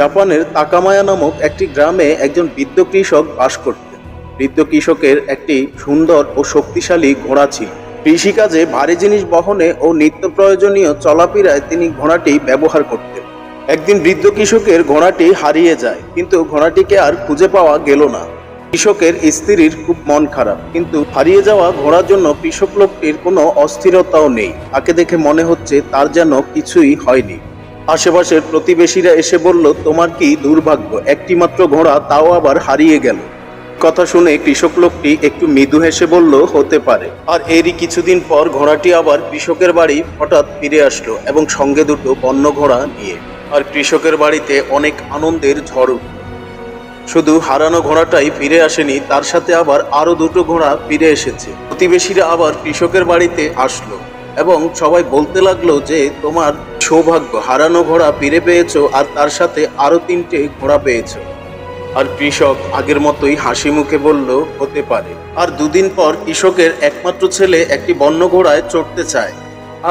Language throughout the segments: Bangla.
জাপানের তাকামায়া নামক একটি গ্রামে একজন বৃদ্ধ কৃষক বাস করতেন। বৃদ্ধ কৃষকের একটি সুন্দর ও শক্তিশালী ঘোড়া ছিল। কৃষিকাজে ভারী জিনিস বহনে ও নিত্য প্রয়োজনীয় চলাফেরায় তিনি ঘোড়াটি ব্যবহার করতেন। একদিন বৃদ্ধ কৃষকের ঘোড়াটি হারিয়ে যায়, কিন্তু ঘোড়াটিকে আর খুঁজে পাওয়া গেল না। কৃষকের স্ত্রীর খুব মন খারাপ, কিন্তু হারিয়ে যাওয়া ঘোড়ার জন্য কৃষক লোকটির কোনো অস্থিরতাও নেই। তাকে দেখে মনে হচ্ছে তার যেন কিছুই হয়নি। আশেপাশের প্রতিবেশীরা এসে বলল, তোমার কি দুর্ভাগ্য? একটি মাত্র ঘোড়া তাও আবার হারিয়ে গেল। কথা শুনে কৃষক লোকটি একটু মৃদু হেসে বলল, হতে পারে। আর এরই কিছুদিন পর ঘোড়াটি আবার কৃষকের বাড়ি হঠাৎ ফিরে আসলো এবং সঙ্গে দুটো বন্য ঘোড়া নিয়ে। আর কৃষকের বাড়িতে অনেক আনন্দের ঝড় উঠল। শুধু হারানো ঘোড়াটাই ফিরে আসেনি, তার সাথে আবার আরও দুটো ঘোড়া ফিরে এসেছে। প্রতিবেশীরা আবার কৃষকের বাড়িতে আসলো এবং সবাই বলতে লাগল যে, তোমার সৌভাগ্য, হারানো ঘোড়া ফিরে পেয়েছ আর তার সাথে আরও তিনটে ঘোড়া পেয়েছ। আর কৃষক আগের মতোই হাসি মুখে বলল, হতে পারে। আর দুদিন পর কৃষকের একমাত্র ছেলে একটি বন্য ঘোড়ায় চড়তে চায়।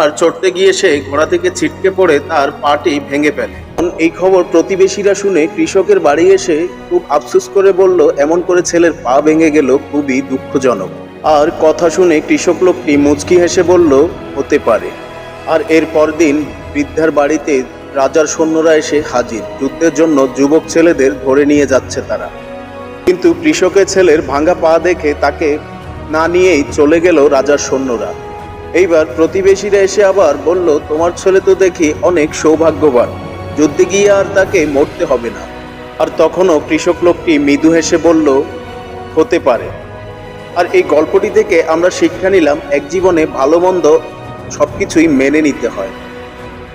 আর চড়তে গিয়ে সে ঘোড়া থেকে ছিটকে পড়ে তার পাটি ভেঙে ফেলে। এই খবর প্রতিবেশীরা শুনে কৃষকের বাড়ি এসে খুব আফসোস করে বলল, এমন করে ছেলের পা ভেঙে গেল, খুবই দুঃখজনক। আর কথা শুনে কৃষক লোকটি মুচকি হেসে বলল, হতে পারে। আর এর পরদিন বৃদ্ধার বাড়িতে রাজার সৈন্যরা এসে হাজির। যুদ্ধের জন্য যুবক ছেলেদের ধরে নিয়ে যাচ্ছে তারা। কিন্তু কৃষকের ছেলের ভাঙা পা দেখে তাকে না নিয়েই চলে গেল রাজার সৈন্যরা। এইবার প্রতিবেশীরা এসে আবার বলল, তোমার ছেলে তো দেখি অনেক সৌভাগ্যবান। যুদ্ধে গিয়ে আর তাকে মরতে হবে না। আর তখনও কৃষক লোকটি মৃদু হেসে বলল, হতে পারে। আর এই গল্পটি থেকে আমরা শিক্ষা নিলাম, এক জীবনে ভালো মন্দ সব কিছুই মেনে নিতে হয়।